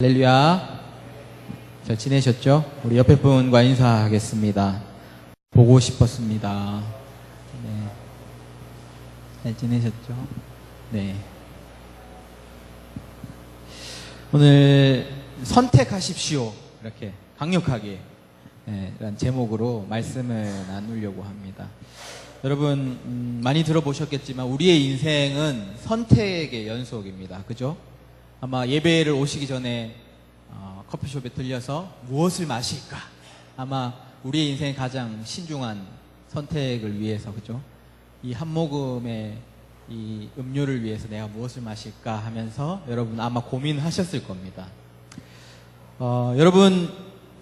할렐루야. 잘 지내셨죠? 우리 옆에 분과 인사하겠습니다. 보고 싶었습니다. 네. 잘 지내셨죠? 네. 오늘 선택하십시오. 이렇게 강력하게 네, 라는 제목으로 말씀을 나누려고 합니다. 여러분 음, 많이 들어보셨겠지만 우리의 인생은 선택의 연속입니다. 그죠? 아마 예배를 오시기 전에 어, 커피숍에 들려서 무엇을 마실까? 아마 우리의 인생의 가장 신중한 선택을 위해서 그죠? 이 한 모금의 이 음료를 위해서 내가 무엇을 마실까 하면서 여러분 아마 고민하셨을 겁니다. 어, 여러분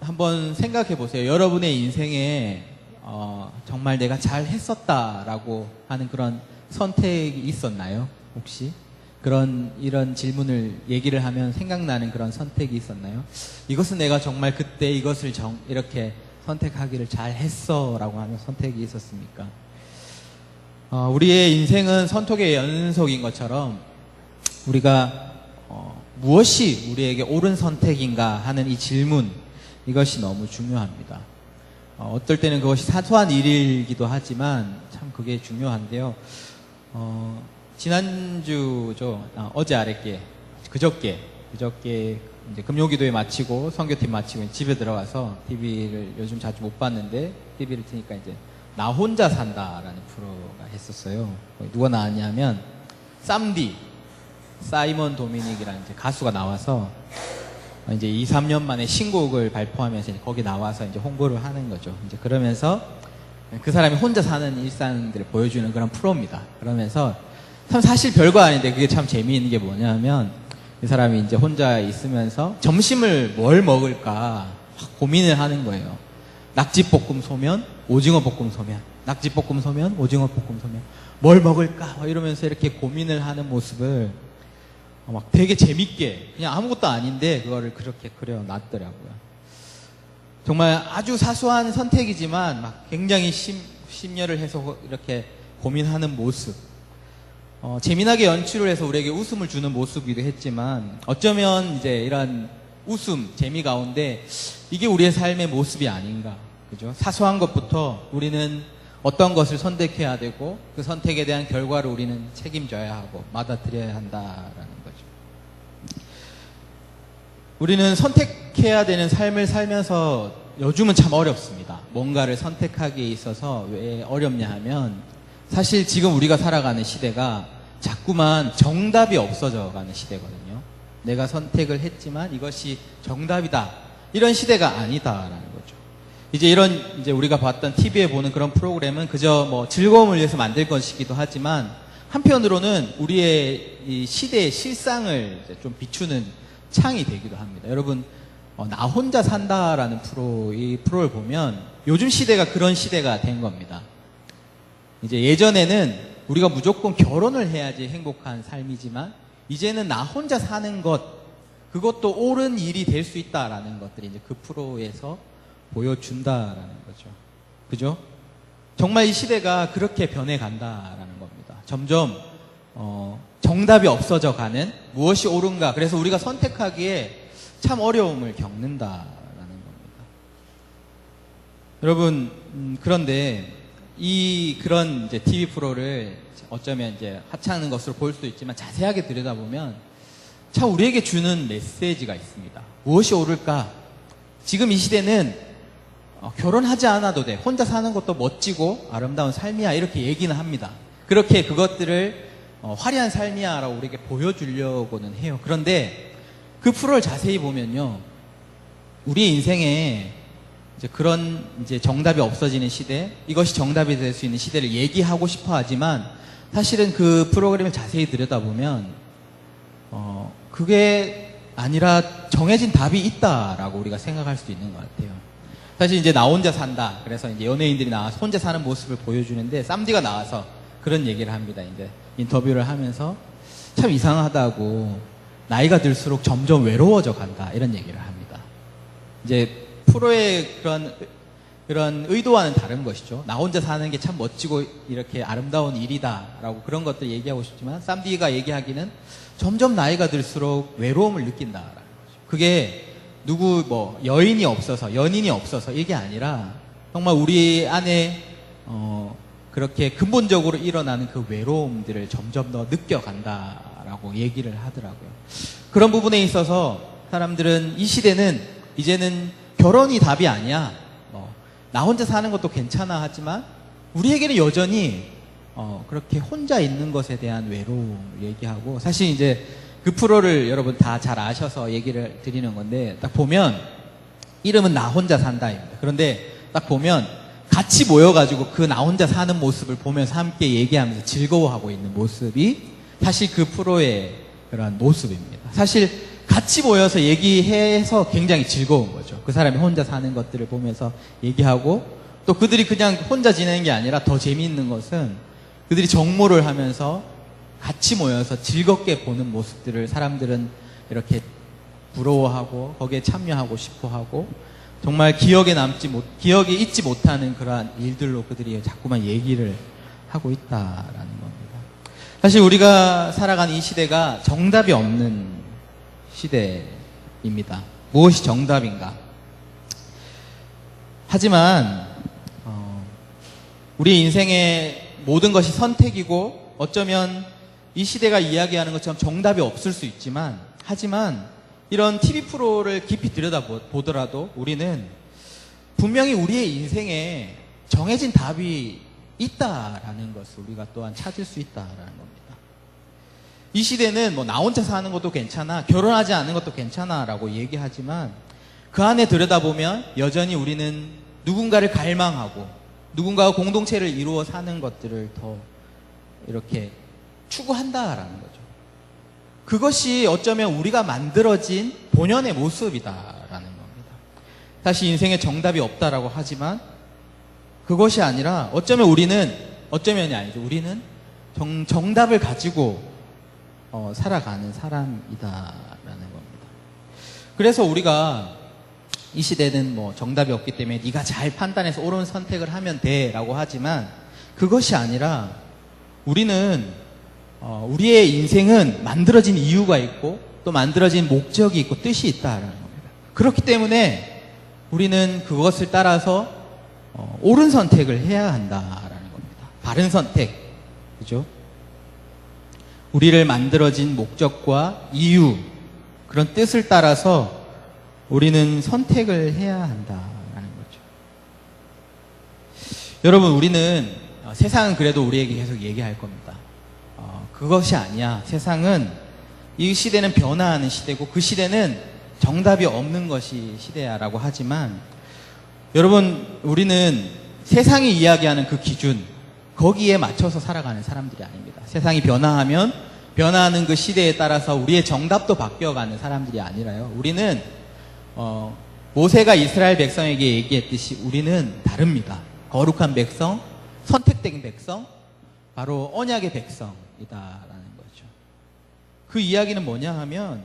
한번 생각해 보세요. 여러분의 인생에 어, 정말 내가 잘 했었다라고 하는 그런 선택이 있었나요? 혹시? 그런 이런 질문을 얘기를 하면 생각나는 그런 선택이 있었나요? 이것은 내가 정말 그때 이것을 정, 이렇게 선택하기를 잘 했어라고 하는 선택이 있었습니까? 어, 우리의 인생은 선택의 연속인 것처럼 우리가 어, 무엇이 우리에게 옳은 선택인가 하는 이 질문 이것이 너무 중요합니다. 어, 떨 때는 그것이 사소한 일이기도 하지만 참 그게 중요한데요. 어, 지난주죠. 아, 어제 아랫게 그저께 그저께 이제 금요기도회 마치고 선교팀 마치고 집에 들어가서 TV를 요즘 자주 못 봤는데 TV를 트니까 이제 나 혼자 산다라는 프로가 했었어요. 누가 나왔냐면 쌈디 사이먼 도미닉이라는 가수가 나와서 이제 2, 3년 만에 신곡을 발표하면서 거기 나와서 이제 홍보를 하는 거죠. 이제 그러면서 그 사람이 혼자 사는 일상들을 보여주는 그런 프로입니다. 그러면서 참 사실 별거 아닌데 그게 참 재미있는 게 뭐냐면 이 사람이 이제 혼자 있으면서 점심을 뭘 먹을까 막 고민을 하는 거예요. 낙지볶음 소면, 오징어 볶음 소면, 낙지볶음 소면, 오징어 볶음 소면, 뭘 먹을까 막 이러면서 이렇게 고민을 하는 모습을 어, 막 되게 재밌게 그냥 아무것도 아닌데 그거를 그렇게 그려놨더라고요. 정말 아주 사소한 선택이지만 막 굉장히 심, 심려를 해서 이렇게 고민하는 모습. 어, 재미나게 연출을 해서 우리에게 웃음을 주는 모습이기도 했지만 어쩌면 이제 이런 웃음, 재미 가운데 이게 우리의 삶의 모습이 아닌가. 그죠? 사소한 것부터 우리는 어떤 것을 선택해야 되고 그 선택에 대한 결과를 우리는 책임져야 하고 받아들여야 한다라는 거죠. 우리는 선택해야 되는 삶을 살면서 요즘은 참 어렵습니다. 뭔가를 선택하기에 있어서 왜 어렵냐 하면 사실 지금 우리가 살아가는 시대가 자꾸만 정답이 없어져 가는 시대거든요. 내가 선택을 했지만 이것이 정답이다. 이런 시대가 아니다라는 거죠. 이제 이런 이제 우리가 봤던 TV에 보는 그런 프로그램은 그저 뭐 즐거움을 위해서 만들 것이기도 하지만 한편으로는 우리의 이 시대의 실상을 좀 비추는 창이 되기도 합니다. 여러분 어, 나 혼자 산다라는 프로 이 프로를 보면 요즘 시대가 그런 시대가 된 겁니다. 이제 예전에는 우리가 무조건 결혼을 해야지 행복한 삶이지만 이제는 나 혼자 사는 것 그것도 옳은 일이 될 수 있다라는 것들이 이제 그 프로에서 보여준다라는 거죠. 그죠? 정말 이 시대가 그렇게 변해간다라는 겁니다. 점점 어, 정답이 없어져 가는 무엇이 옳은가 그래서 우리가 선택하기에 참 어려움을 겪는다라는 겁니다. 여러분 음, 그런데 이 그런 이제 TV 프로를 어쩌면 이제 하찮은 것으로 볼 수도 있지만 자세하게 들여다보면 참 우리에게 주는 메시지가 있습니다. 무엇이 옳을까? 지금 이 시대는 어, 결혼하지 않아도 돼. 혼자 사는 것도 멋지고 아름다운 삶이야. 이렇게 얘기는 합니다. 그렇게 그것들을 어, 화려한 삶이야 라고 우리에게 보여주려고는 해요. 그런데 그 프로를 자세히 보면요. 우리 인생에 이제 그런 이제 정답이 없어지는 시대, 이것이 정답이 될 수 있는 시대를 얘기하고 싶어 하지만 사실은 그 프로그램을 자세히 들여다보면 어, 그게 아니라 정해진 답이 있다라고 우리가 생각할 수도 있는 것 같아요. 사실 이제 나 혼자 산다. 그래서 이제 연예인들이 나와서 혼자 사는 모습을 보여주는데 쌈디가 나와서 그런 얘기를 합니다. 이제 인터뷰를 하면서 참 이상하다고 나이가 들수록 점점 외로워져 간다. 이런 얘기를 합니다. 이제 프로의 그런 그런 의도와는 다른 것이죠. 나 혼자 사는 게 참 멋지고 이렇게 아름다운 일이다라고 그런 것들 얘기하고 싶지만 쌈디가 얘기하기는 점점 나이가 들수록 외로움을 느낀다라는 거죠. 그게 누구 뭐 여인이 없어서 연인이 없어서 이게 아니라 정말 우리 안에 어 그렇게 근본적으로 일어나는 그 외로움들을 점점 더 느껴간다라고 얘기를 하더라고요. 그런 부분에 있어서 사람들은 이 시대는 이제는 결혼이 답이 아니야. 뭐, 나 혼자 사는 것도 괜찮아 하지만 우리에게는 여전히 어, 그렇게 혼자 있는 것에 대한 외로움을 얘기하고 사실 이제 그 프로를 여러분 다 잘 아셔서 얘기를 드리는 건데 딱 보면 이름은 나 혼자 산다입니다. 그런데 딱 보면 같이 모여가지고 그 나 혼자 사는 모습을 보면서 함께 얘기하면서 즐거워하고 있는 모습이 사실 그 프로의 그런 모습입니다. 사실 같이 모여서 얘기해서 굉장히 즐거운 거죠. 그 사람이 혼자 사는 것들을 보면서 얘기하고 또 그들이 그냥 혼자 지내는 게 아니라 더 재미있는 것은 그들이 정모를 하면서 같이 모여서 즐겁게 보는 모습들을 사람들은 이렇게 부러워하고 거기에 참여하고 싶어 하고 정말 기억에 남지 못, 기억에 잊지 못하는 그러한 일들로 그들이 자꾸만 얘기를 하고 있다라는 겁니다. 사실 우리가 살아가는 이 시대가 정답이 없는 시대입니다. 무엇이 정답인가? 하지만 어, 우리 인생의 모든 것이 선택이고 어쩌면 이 시대가 이야기하는 것처럼 정답이 없을 수 있지만 하지만 이런 TV 프로를 깊이 들여다보더라도 우리는 분명히 우리의 인생에 정해진 답이 있다라는 것을 우리가 또한 찾을 수 있다라는 겁니다. 이 시대는 뭐 나 혼자 사는 것도 괜찮아, 결혼하지 않는 것도 괜찮아 라고 얘기하지만 그 안에 들여다보면 여전히 우리는 누군가를 갈망하고 누군가와 공동체를 이루어 사는 것들을 더 이렇게 추구한다라는 거죠. 그것이 어쩌면 우리가 만들어진 본연의 모습이다라는 겁니다. 사실 인생에 정답이 없다라고 하지만 그것이 아니라 어쩌면 우리는 어쩌면이 아니죠. 우리는 정, 정답을 가지고 어, 살아가는 사람이다라는 겁니다. 그래서 우리가 이 시대는 뭐 정답이 없기 때문에 네가 잘 판단해서 옳은 선택을 하면 돼라고 하지만 그것이 아니라 우리는 어, 우리의 인생은 만들어진 이유가 있고 또 만들어진 목적이 있고 뜻이 있다라는 겁니다. 그렇기 때문에 우리는 그것을 따라서 어, 옳은 선택을 해야 한다라는 겁니다. 바른 선택, 그죠? 우리를 만들어진 목적과 이유 그런 뜻을 따라서 우리는 선택을 해야 한다라는 거죠. 여러분, 우리는 어, 세상은 그래도 우리에게 계속 얘기할 겁니다. 어, 그것이 아니야. 세상은 이 시대는 변화하는 시대고 그 시대는 정답이 없는 것이 시대야라고 하지만 여러분, 우리는 세상이 이야기하는 그 기준 거기에 맞춰서 살아가는 사람들이 아닙니다. 세상이 변화하면 변화하는 그 시대에 따라서 우리의 정답도 바뀌어가는 사람들이 아니라요. 우리는 어, 모세가 이스라엘 백성에게 얘기했듯이 우리는 다릅니다. 거룩한 백성, 선택된 백성, 바로 언약의 백성이다라는 거죠. 그 이야기는 뭐냐 하면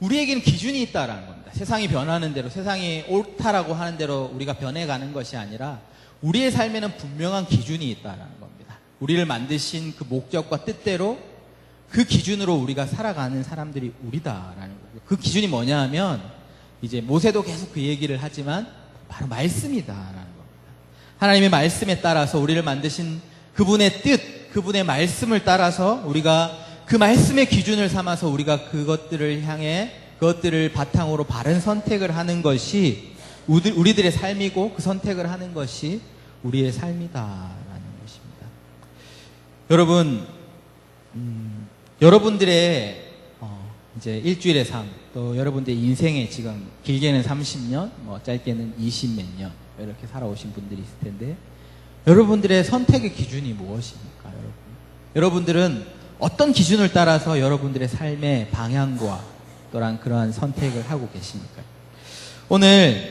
우리에게는 기준이 있다라는 겁니다. 세상이 변하는 대로, 세상이 옳다라고 하는 대로 우리가 변해가는 것이 아니라 우리의 삶에는 분명한 기준이 있다라는 겁니다. 우리를 만드신 그 목적과 뜻대로 그 기준으로 우리가 살아가는 사람들이 우리다라는 거고 그 기준이 뭐냐 하면 이제 모세도 계속 그 얘기를 하지만 바로 말씀이다라는 겁니다. 하나님의 말씀에 따라서 우리를 만드신 그분의 뜻, 그분의 말씀을 따라서 우리가 그 말씀의 기준을 삼아서 우리가 그것들을 향해 그것들을 바탕으로 바른 선택을 하는 것이 우리- 우리들의 삶이고 그 선택을 하는 것이 우리의 것입니다. 여러분, 음, 여러분들의 어, 이제 일주일의 삶, 또 여러분들의 인생에 지금 길게는 30년, 뭐 짧게는 20 몇 년 이렇게 살아오신 분들이 있을 텐데 여러분들의 선택의 기준이 무엇입니까, 여러분? 여러분들은 어떤 기준을 따라서 여러분들의 삶의 방향과 또한 그러한 선택을 하고 계십니까? 오늘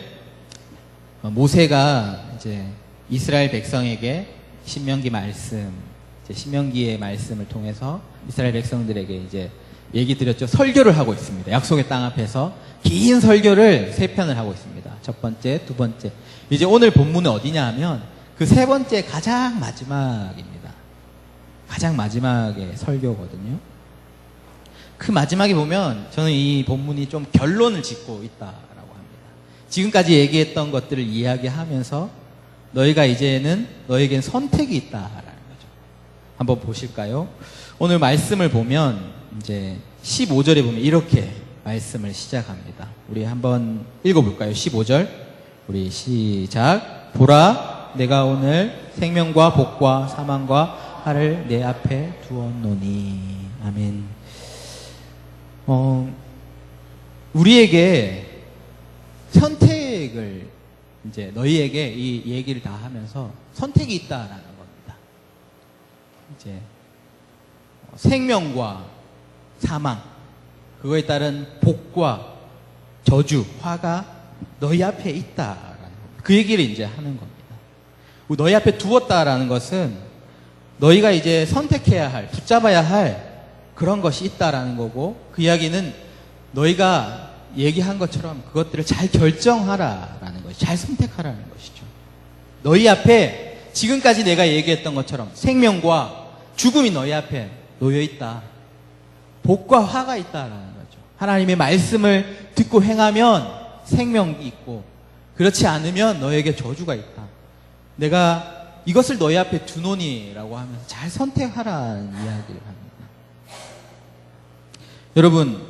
어, 모세가 이제 이스라엘 백성에게 신명기 말씀, 이제 신명기의 말씀을 통해서 이스라엘 백성들에게 이제 얘기 드렸죠. 설교를 하고 있습니다. 약속의 땅 앞에서 긴 설교를 세 편을 하고 있습니다. 첫 번째, 두 번째. 이제 오늘 본문은 어디냐 하면 그 세 번째 가장 마지막입니다. 가장 마지막의 설교거든요. 그 마지막에 보면 저는 이 본문이 좀 결론을 짓고 있다라고 합니다. 지금까지 얘기했던 것들을 이야기하면서 너희가 이제는 너에겐 선택이 거죠. 한번 보실까요? 오늘 말씀을 보면 이제 15절에 보면 이렇게 말씀을 시작합니다. 우리 한번 읽어볼까요? 15절. 우리 시작. 보라, 내가 오늘 생명과 복과 사망과 화를 내 앞에 두었노니. 아멘. 어, 우리에게 선택을 이제 너희에게 이 얘기를 다 하면서 선택이 있다라는. 이제 생명과 사망, 그거에 따른 복과 저주, 화가 너희 앞에 있다라는. 그 얘기를 이제 하는 겁니다. 너희 앞에 두었다라는 것은 너희가 이제 선택해야 할, 붙잡아야 할 그런 것이 있다라는 거고 그 이야기는 너희가 얘기한 것처럼 그것들을 잘 결정하라라는 것이 잘 선택하라는 것이죠. 너희 앞에 지금까지 내가 얘기했던 것처럼 생명과 죽음이 너희 앞에 놓여 있다. 복과 화가 있다라는 거죠. 하나님의 말씀을 듣고 행하면 생명이 있고 그렇지 않으면 너에게 저주가 있다. 내가 이것을 너희 앞에 두노니라고 하면서 잘 선택하라는 이야기를 합니다. 여러분,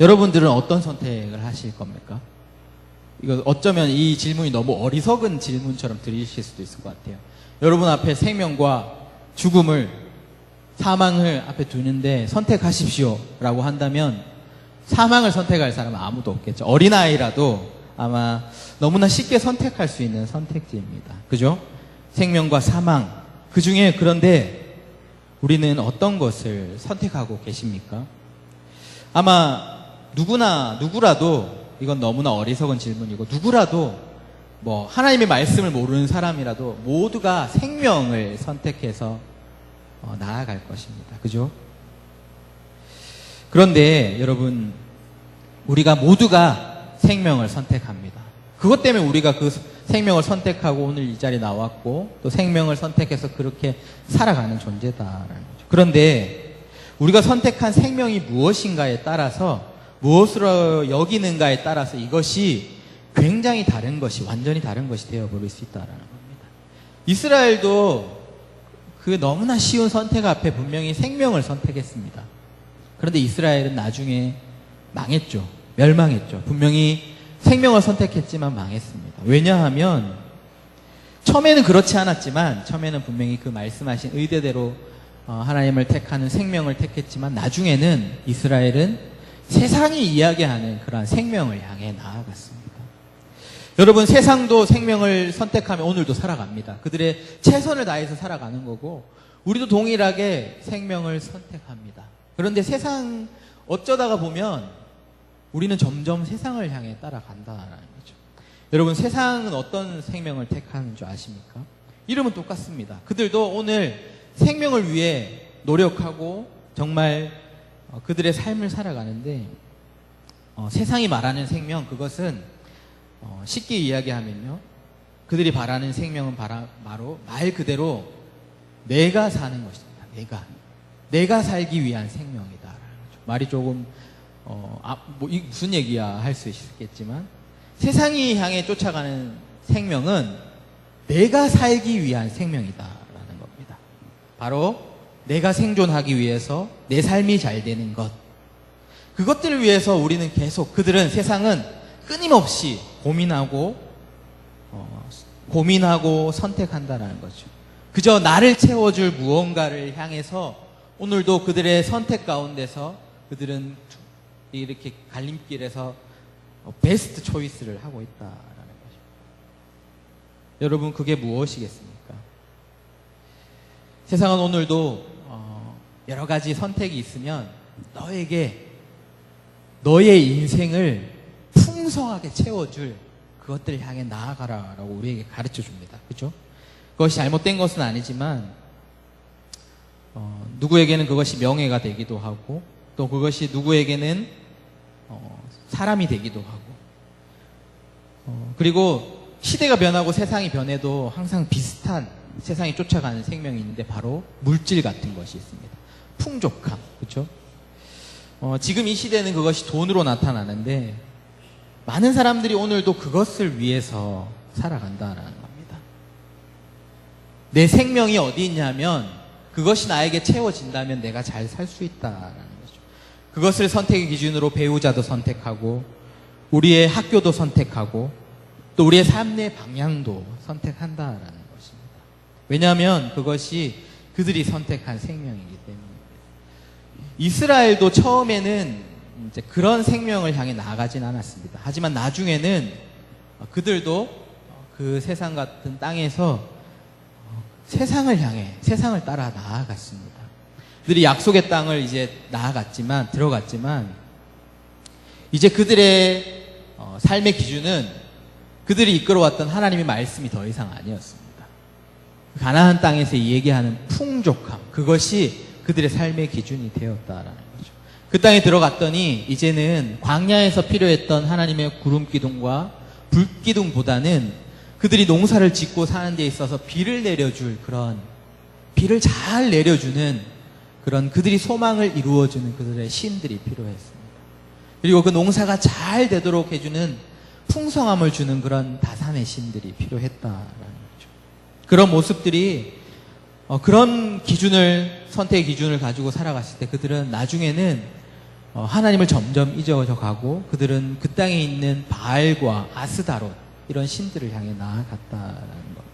여러분들은 어떤 선택을 하실 겁니까? 이거 어쩌면 이 질문이 너무 어리석은 질문처럼 들리실 수도 있을 것 같아요. 여러분 앞에 생명과 죽음을 사망을 앞에 두는데 선택하십시오 라고 한다면 사망을 선택할 사람은 아무도 없겠죠. 어린아이라도 아마 너무나 쉽게 선택할 수 있는 선택지입니다. 그죠? 생명과 사망. 그 중에 그런데 우리는 어떤 것을 선택하고 계십니까? 아마 누구나, 누구라도 이건 너무나 어리석은 질문이고 누구라도 뭐 하나님의 말씀을 모르는 사람이라도 모두가 생명을 선택해서 어, 나아갈 것입니다. 그죠? 그런데 여러분, 우리가 모두가 생명을 선택합니다. 그것 때문에 우리가 그 생명을 선택하고 오늘 이 자리에 나왔고 또 생명을 선택해서 그렇게 살아가는 존재다라는 거죠. 그런데 우리가 선택한 생명이 무엇인가에 따라서 무엇으로 여기는가에 따라서 이것이 굉장히 다른 것이 완전히 다른 것이 되어버릴 수 있다라는 겁니다. 이스라엘도 그 너무나 쉬운 선택 앞에 분명히 생명을 선택했습니다. 그런데 이스라엘은 나중에 망했죠. 멸망했죠. 분명히 생명을 선택했지만 망했습니다. 왜냐하면 처음에는 그렇지 않았지만 처음에는 분명히 그 말씀하신 의대대로 어, 하나님을 택하는 생명을 택했지만 나중에는 이스라엘은 세상이 이야기하는 그러한 생명을 향해 나아갔습니다. 여러분 세상도 생명을 선택하며 오늘도 살아갑니다. 그들의 최선을 다해서 살아가는 거고 우리도 동일하게 생명을 선택합니다. 그런데 세상 어쩌다가 보면 우리는 점점 세상을 향해 따라간다라는 거죠. 여러분 세상은 어떤 생명을 택하는 줄 아십니까? 이름은 똑같습니다. 그들도 오늘 생명을 위해 노력하고 정말 어, 그들의 삶을 살아가는데 어, 세상이 말하는 생명 그것은 어, 쉽게 이야기하면요 그들이 바라는 생명은 바라, 바로 말 그대로 내가 사는 것입니다. 내가 내가 살기 위한 생명이다. 말이 조금 어, 아, 뭐, 이 무슨 얘기야 할 수 있겠지만 세상이 향해 쫓아가는 생명은 내가 살기 위한 생명이다라는 겁니다. 바로 내가 생존하기 위해서 내 삶이 잘 되는 것. 그것들을 위해서 우리는 계속 그들은 세상은 끊임없이 고민하고 어, 고민하고 선택한다라는 거죠. 그저 나를 채워줄 무언가를 향해서 오늘도 그들의 선택 가운데서 그들은 이렇게 갈림길에서 베스트 초이스를 하고 있다라는 것입니다. 여러분 그게 무엇이겠습니까? 세상은 오늘도 어, 여러 가지 선택이 있으면 너에게 너의 인생을 풍성하게 채워줄 그것들을 향해 나아가라 라고 우리에게 가르쳐 줍니다. 그렇죠? 그것이 잘못된 것은 아니지만 어, 누구에게는 그것이 명예가 되기도 하고 또 그것이 누구에게는 어, 사람이 되기도 하고 어, 그리고 시대가 변하고 세상이 변해도 항상 비슷한 세상이 쫓아가는 생명이 있는데 바로 물질 같은 것이 있습니다. 풍족함, 그렇죠? 어, 지금 이 시대는 그것이 돈으로 나타나는데 많은 사람들이 오늘도 그것을 위해서 살아간다라는 겁니다. 내 생명이 어디 있냐면 그것이 나에게 채워진다면 내가 잘 살 수 있다라는 거죠. 그것을 선택의 기준으로 배우자도 선택하고 우리의 학교도 선택하고 또 우리의 삶의 방향도 선택한다라는 것입니다. 왜냐하면 그것이 그들이 선택한 생명이기. 이스라엘도 처음에는 이제 그런 생명을 향해 나아가진 않았습니다. 하지만 나중에는 그들도 그 세상 같은 땅에서 세상을 향해 세상을 따라 나아갔습니다. 그들이 약속의 땅을 이제 나아갔지만 들어갔지만 이제 그들의 어, 삶의 기준은 그들이 이끌어왔던 하나님의 말씀이 더 이상 아니었습니다. 가나안 땅에서 얘기하는 풍족함 그것이 그들의 삶의 기준이 되었다라는 거죠. 그 땅에 들어갔더니 이제는 광야에서 필요했던 하나님의 구름 기둥과 불 기둥보다는 그들이 농사를 짓고 사는 데 있어서 비를 내려줄 그런 비를 잘 내려주는 그런 그들이 소망을 이루어주는 그들의 신들이 필요했습니다. 그리고 그 농사가 잘 되도록 해주는 풍성함을 주는 그런 다산의 신들이 필요했다라는 거죠. 그런 모습들이 어, 그런 기준을 선택의 기준을 가지고 살아갔을 때 그들은 나중에는 어, 하나님을 점점 잊어져 가고 그들은 그 땅에 있는 바알과 아스다롯 이런 신들을 향해 나아갔다라는 겁니다.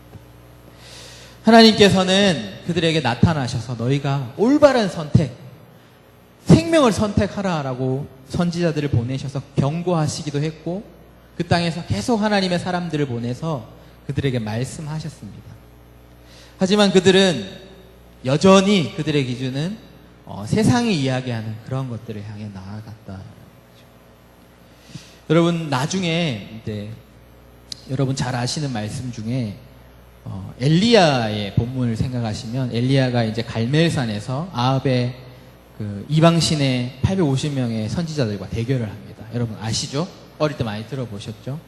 하나님께서는 그들에게 나타나셔서 너희가 올바른 선택, 생명을 선택하라라고 선지자들을 보내셔서 경고하시기도 했고 그 땅에서 계속 하나님의 사람들을 보내서 그들에게 말씀하셨습니다. 하지만 그들은 여전히 그들의 기준은 어, 세상이 이야기하는 그런 것들을 향해 나아갔다. 여러분 나중에 이제 여러분 잘 아시는 말씀 중에 어, 엘리야의 본문을 생각하시면 엘리야가 이제 갈멜산에서 아합의 그 이방신의 850명의 선지자들과 대결을 합니다. 여러분 아시죠? 어릴 때 많이 들어보셨죠?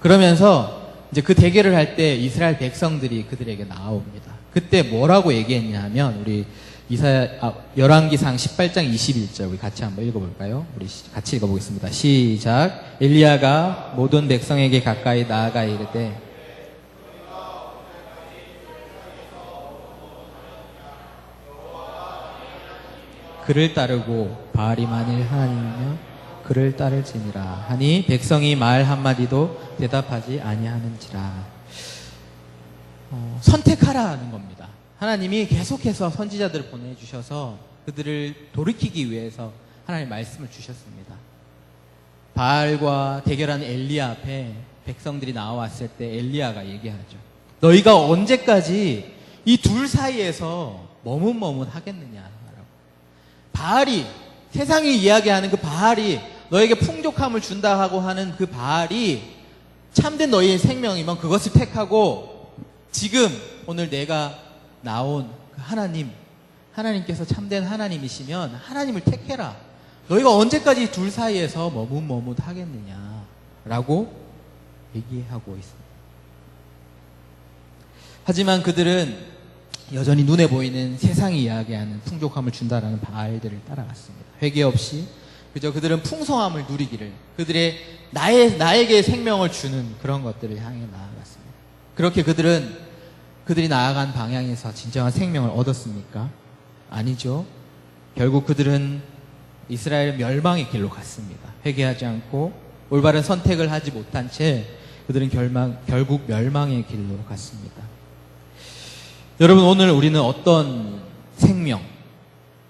그러면서 이제 그 대결을 할 때 이스라엘 백성들이 그들에게 나옵니다. 그때 뭐라고 얘기했냐면 우리 이사 아, 열왕기상 18장 21절 우리 같이 한번 읽어볼까요? 우리 시- 같이 읽어보겠습니다. 시작. 엘리야가 모든 백성에게 가까이 나아가 이르되 그를 따르고 바알이 만일 하나님이면 그를 따를지니라 하니 백성이 말 한마디도 대답하지 아니하는지라 어, 선택하라는 겁니다. 하나님이 계속해서 선지자들을 보내주셔서 그들을 돌이키기 위해서 하나님 말씀을 주셨습니다. 바알과 대결하는 엘리야 앞에 백성들이 나왔을 때 엘리야가 얘기하죠. 너희가 언제까지 이 둘 사이에서 머뭇머뭇 하겠느냐라고. 바알이 세상이 이야기하는 그 바알이 너에게 풍족함을 준다 하고 하는 그 바알이 참된 너희의 생명이면 그것을 택하고 지금 오늘 내가 나온 그 하나님 하나님께서 참된 하나님이시면 하나님을 택해라. 너희가 언제까지 둘 사이에서 머뭇머뭇 하겠느냐 라고 얘기하고 있습니다. 하지만 그들은 여전히 눈에 보이는 세상이 이야기하는 풍족함을 준다라는 바알들을 따라갔습니다. 회개 없이 그저 그들은 풍성함을 누리기를 그들의 나의 나에게 생명을 주는 그런 것들을 향해 나아갔습니다. 그렇게 그들은 그들이 나아간 방향에서 진정한 생명을 얻었습니까? 아니죠. 결국 그들은 이스라엘 멸망의 길로 갔습니다. 회개하지 않고 올바른 선택을 하지 못한 채 그들은 결망, 결국 멸망의 길로 갔습니다. 여러분 오늘 우리는 어떤 생명,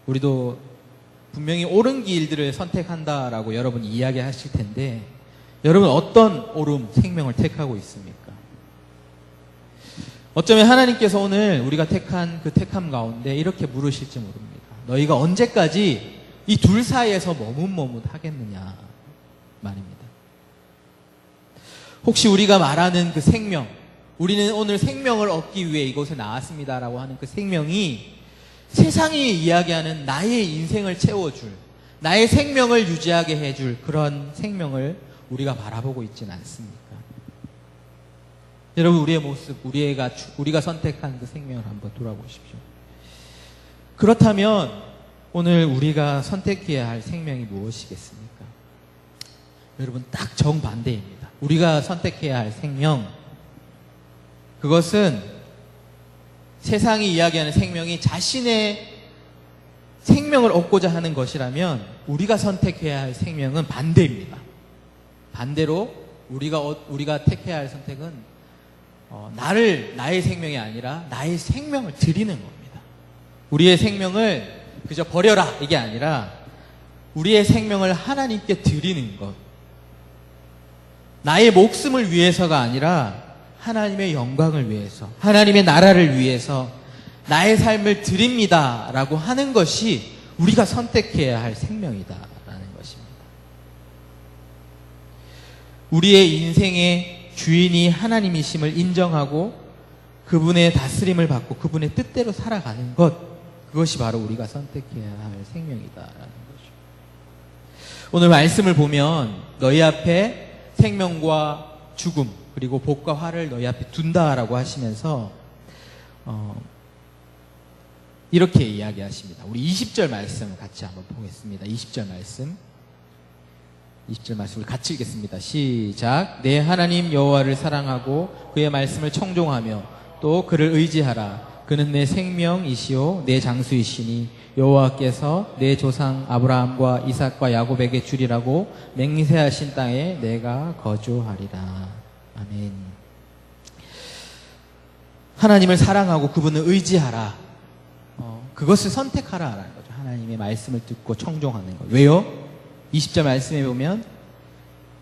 우리도 분명히 옳은 길들을 선택한다라고 여러분 이야기하실 텐데 여러분 어떤 옳음 생명을 택하고 있습니까? 어쩌면 하나님께서 오늘 우리가 택한 그 택함 가운데 이렇게 물으실지 모릅니다. 너희가 언제까지 이 둘 사이에서 머뭇머뭇 하겠느냐 말입니다. 혹시 우리가 말하는 그 생명, 우리는 오늘 생명을 얻기 위해 이곳에 나왔습니다라고 하는 그 생명이 세상이 이야기하는 나의 인생을 채워줄, 나의 생명을 유지하게 해줄 그런 생명을 우리가 바라보고 있지는 않습니까? 여러분 우리의 모습, 우리가 우리가 선택한 그 생명을 한번 돌아보십시오. 그렇다면 오늘 우리가 선택해야 할 생명이 무엇이겠습니까? 여러분 딱 정반대입니다. 우리가 선택해야 할 생명 그것은 세상이 이야기하는 생명이 자신의 생명을 얻고자 하는 것이라면 우리가 선택해야 할 생명은 반대입니다. 반대로 우리가 어- 우리가 택해야 할 선택은 어, 나를 나의 생명이 아니라 나의 생명을 드리는 겁니다. 우리의 생명을 그저 버려라 이게 아니라 우리의 생명을 하나님께 드리는 것. 나의 목숨을 위해서가 아니라 하나님의 영광을 위해서, 하나님의 나라를 위해서 나의 삶을 드립니다라고 하는 것이 우리가 선택해야 할 생명이다라는 것입니다. 우리의 인생의 주인이 하나님이심을 인정하고 그분의 다스림을 받고 그분의 뜻대로 살아가는 것, 그것이 바로 우리가 선택해야 할 생명이다라는 거죠. 오늘 말씀을 보면 너희 앞에 생명과 죽음 그리고 복과 화를 너희 앞에 둔다라고 하시면서 어, 이렇게 이야기하십니다. 우리 20절 말씀을 같이 한번 보겠습니다. 20절 말씀. 20절 말씀을 같이 읽겠습니다. 시작. 내 하나님 여호와를 사랑하고 그의 말씀을 청종하며 또 그를 의지하라. 그는 내 생명이시요 내 장수이시니 여호와께서 내 조상 아브라함과 이삭과 야곱에게 주리라고 맹세하신 땅에 내가 거주하리라. 아멘. 하나님을 사랑하고 그분을 의지하라. 어, 그것을 선택하라라는 거죠. 하나님의 말씀을 듣고 청종하는 것. 왜요? 20절 말씀에 보면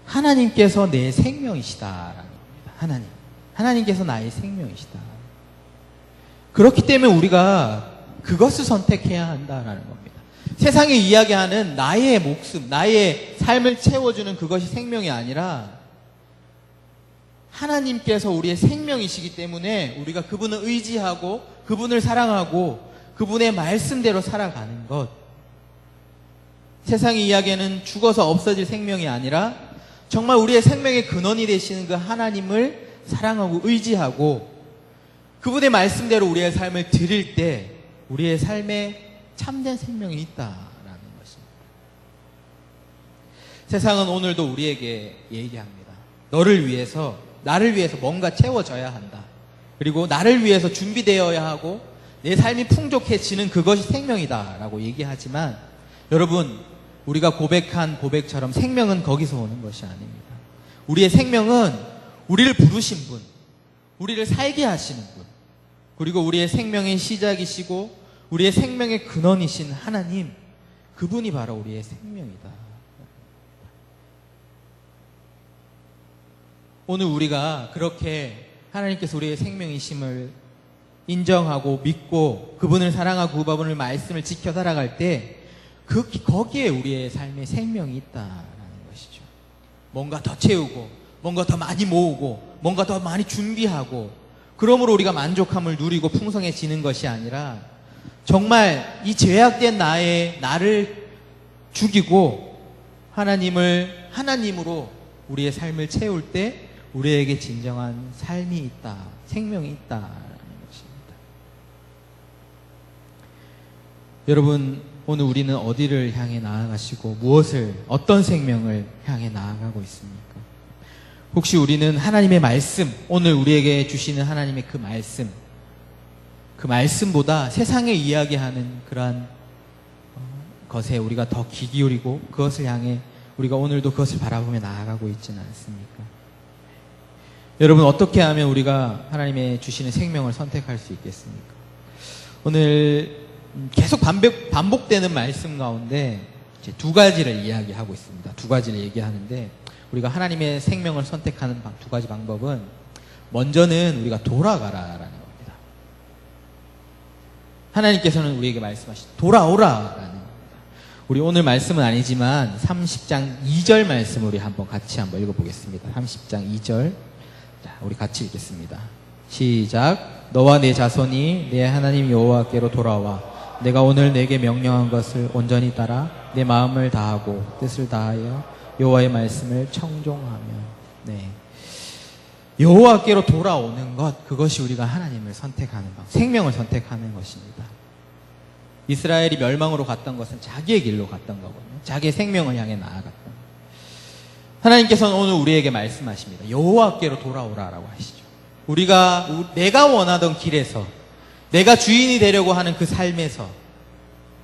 하나님께서 내 생명이시다라는 겁니다. 하나님. 하나님께서 나의 생명이시다. 그렇기 때문에 우리가 그것을 선택해야 한다라는 겁니다. 세상이 이야기하는 나의 목숨, 나의 삶을 채워주는 그것이 생명이 아니라 하나님께서 우리의 생명이시기 때문에 우리가 그분을 의지하고 그분을 사랑하고 그분의 말씀대로 살아가는 것. 세상이 이야기하는 죽어서 없어질 생명이 아니라 정말 우리의 생명의 근원이 되시는 그 하나님을 사랑하고 의지하고 그분의 말씀대로 우리의 삶을 드릴 때 우리의 삶에 참된 생명이 있다라는 것입니다. 세상은 오늘도 우리에게 얘기합니다. 너를 위해서, 나를 위해서 뭔가 채워져야 한다. 그리고 나를 위해서 준비되어야 하고 내 삶이 풍족해지는 그것이 생명이다라고 얘기하지만 여러분, 우리가 고백한 고백처럼 생명은 거기서 오는 것이 아닙니다. 우리의 생명은 우리를 부르신 분, 우리를 살게 하시는 분, 그리고 우리의 생명의 시작이시고 우리의 생명의 근원이신 하나님, 그분이 바로 우리의 생명이다. 오늘 우리가 그렇게 하나님께서 우리의 생명이심을 인정하고 믿고 그분을 사랑하고 그분의 말씀을 지켜 살아갈 때 그, 거기에 우리의 삶의 생명이 있다라는 것이죠. 뭔가 더 채우고, 뭔가 더 많이 모으고, 뭔가 더 많이 준비하고, 그러므로 우리가 만족함을 누리고 풍성해지는 것이 아니라 정말 이 죄악된 나의 나를 죽이고 하나님을 하나님으로 우리의 삶을 채울 때 우리에게 진정한 삶이 있다, 생명이 것입니다. 여러분 오늘 우리는 어디를 향해 나아가시고 무엇을 어떤 생명을 향해 나아가고 있습니까? 혹시 우리는 하나님의 말씀, 오늘 우리에게 주시는 하나님의 그 말씀, 그 말씀보다 세상에 이야기하는 그러한 어, 것에 우리가 더 귀 기울이고 그것을 향해 우리가 오늘도 그것을 바라보며 나아가고 있지는 않습니까? 여러분 어떻게 하면 우리가 하나님의 주시는 생명을 선택할 수 있겠습니까? 오늘 계속 반복, 반복되는 말씀 가운데 두 가지를 이야기하고 있습니다. 두 가지를 얘기하는데 우리가 하나님의 생명을 선택하는 방- 두 가지 방법은 먼저는 우리가 돌아가라라는 겁니다. 하나님께서는 우리에게 말씀하시 돌아오라라는 겁니다. 우리 오늘 말씀은 아니지만 30장 2절 말씀 우리 한번 같이 한번 읽어보겠습니다. 30장 2절. 자, 우리 같이 읽겠습니다. 시작. 너와 내 자손이 내 하나님 여호와께로 돌아와 내가 오늘 내게 명령한 것을 온전히 따라 내 마음을 다하고 뜻을 다하여 여호와의 말씀을 청종하며 네. 여호와께로 돌아오는 것 그것이 우리가 하나님을 선택하는 방 생명을 선택하는 것입니다. 이스라엘이 멸망으로 갔던 것은 자기의 길로 갔던 거거든요. 자기의 생명을 향해 나아갔던 거예요. 하나님께서는 오늘 우리에게 말씀하십니다. 여호와께로 돌아오라라고 하시죠. 우리가 우- 내가 원하던 길에서 내가 주인이 되려고 하는 그 삶에서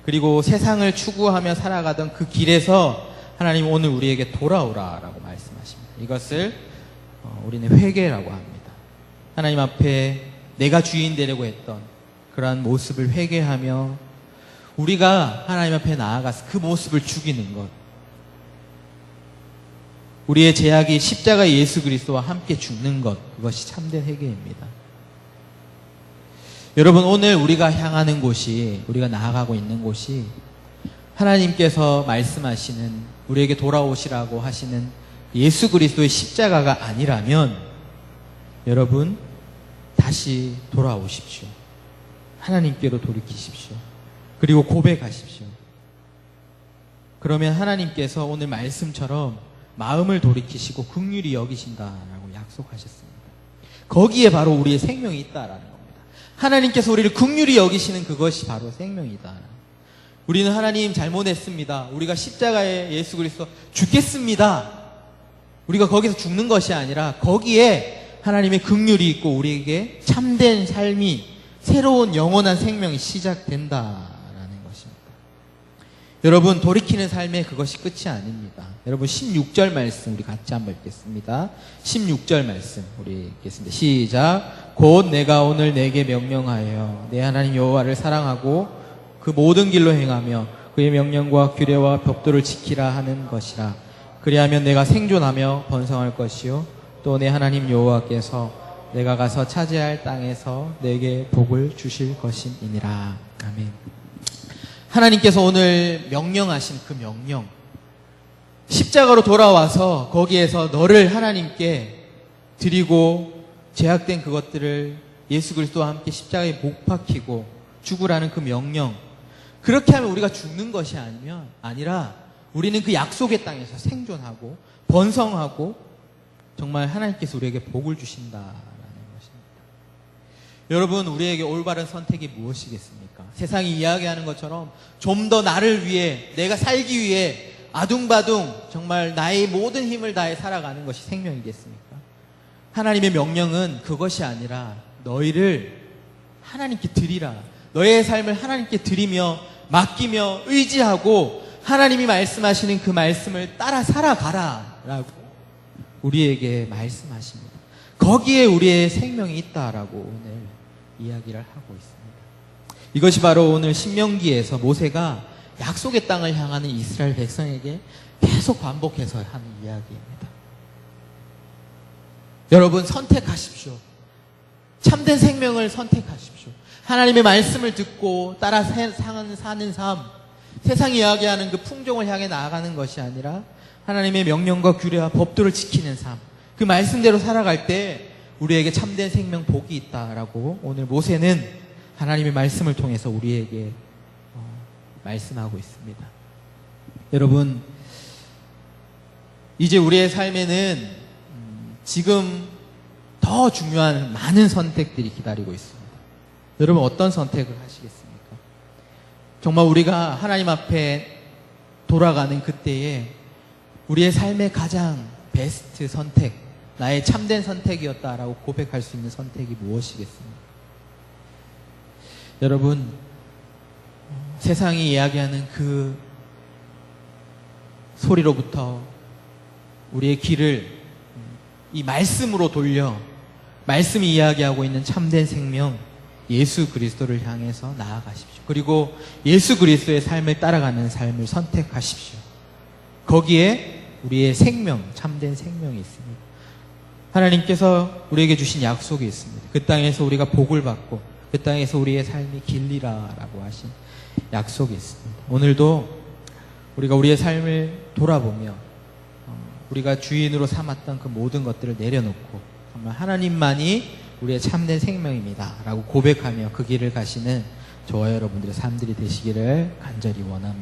그리고 세상을 추구하며 살아가던 그 길에서 하나님 오늘 우리에게 돌아오라라고 말씀하십니다. 이것을 어, 우리는 회개라고 합니다. 하나님 앞에 내가 주인 되려고 했던 그러한 모습을 회개하며 우리가 하나님 앞에 나아가서 그 모습을 죽이는 것. 우리의 제약이 십자가 예수 그리스도와 함께 죽는 것. 그것이 참된 회개입니다. 여러분 오늘 우리가 향하는 곳이 우리가 나아가고 있는 곳이 하나님께서 말씀하시는 우리에게 돌아오시라고 하시는 예수 그리스도의 십자가가 아니라면 여러분 다시 돌아오십시오. 하나님께로 돌이키십시오. 그리고 고백하십시오. 그러면 하나님께서 오늘 말씀처럼 마음을 돌이키시고 극률이 여기신다라고 약속하셨습니다. 거기에 바로 우리의 생명이 있다라는 겁니다. 하나님께서 우리를 극률이 여기시는 그것이 바로 생명이다. 우리는 하나님 잘못했습니다. 우리가 십자가에 예수 그리스도 죽겠습니다. 우리가 거기서 죽는 것이 아니라 거기에 하나님의 긍휼이 있고 우리에게 참된 삶이 새로운 영원한 생명이 시작된다라는 것입니다. 여러분 돌이키는 삶에 그것이 끝이 아닙니다. 여러분 16절 말씀 우리 같이 한번 읽겠습니다. 16절 말씀 우리 읽겠습니다. 시작. 곧 내가 오늘 내게 명령하여 내 하나님 여호와를 사랑하고 그 모든 길로 행하며 그의 명령과 규례와 법도를 지키라 하는 것이라. 그리하면 내가 생존하며 번성할 것이요 또 내 하나님 여호와께서 내가 가서 차지할 땅에서 내게 복을 주실 것임이니라. 아멘. 하나님께서 오늘 명령하신 그 명령 십자가로 돌아와서 거기에서 너를 하나님께 드리고 제약된 그것들을 예수 그리스도와 함께 십자가에 못 박히고 죽으라는 그 명령 그렇게 하면 우리가 죽는 것이 아니면 아니라 우리는 그 약속의 땅에서 생존하고 번성하고 정말 하나님께서 우리에게 복을 주신다라는 것입니다. 여러분 우리에게 올바른 선택이 무엇이겠습니까? 세상이 이야기하는 것처럼 좀 더 나를 위해 내가 살기 위해 아둥바둥 정말 나의 모든 힘을 다해 살아가는 것이 생명이겠습니까? 하나님의 명령은 그것이 아니라 너희를 하나님께 드리라. 너의 삶을 하나님께 드리며 맡기며 의지하고 하나님이 말씀하시는 그 말씀을 따라 살아가라. 라고 우리에게 말씀하십니다. 거기에 우리의 생명이 있다라고 오늘 이야기를 하고 있습니다. 이것이 바로 오늘 신명기에서 모세가 약속의 땅을 향하는 이스라엘 백성에게 계속 반복해서 하는 이야기입니다. 여러분 선택하십시오. 참된 생명을 선택하십시오. 하나님의 말씀을 듣고 따라 사- 사는, 삶, 세상이 이야기하는 그 풍종을 향해 나아가는 것이 아니라 하나님의 명령과 규례와 법도를 지키는 삶, 그 말씀대로 살아갈 때 우리에게 참된 생명 복이 있다라고 오늘 모세는 하나님의 말씀을 통해서 우리에게 어, 말씀하고 있습니다. 여러분, 이제 우리의 삶에는 음, 지금 더 중요한 많은 선택들이 기다리고 있습니다. 여러분 어떤 선택을 하시겠습니까? 정말 우리가 하나님 앞에 돌아가는 그때에 우리의 삶의 가장 베스트 선택, 나의 참된 선택이었다라고 고백할 수 있는 선택이 무엇이겠습니까? 여러분, 세상이 이야기하는 그 소리로부터 우리의 길을 이 말씀으로 돌려 말씀이 이야기하고 있는 참된 생명 예수 그리스도를 향해서 나아가십시오. 그리고 예수 그리스도의 삶을 따라가는 삶을 선택하십시오. 거기에 우리의 생명, 참된 생명이 있습니다. 하나님께서 우리에게 주신 약속이 있습니다. 그 땅에서 우리가 복을 받고 그 땅에서 우리의 삶이 길리라라고 하신 약속이 있습니다. 오늘도 우리가 우리의 삶을 돌아보며 어, 우리가 주인으로 삼았던 그 모든 것들을 내려놓고 정말 하나님만이 우리의 참된 생명입니다. 라고 고백하며 그 길을 가시는 저와 여러분들의 삶들이 되시기를 간절히 원합니다.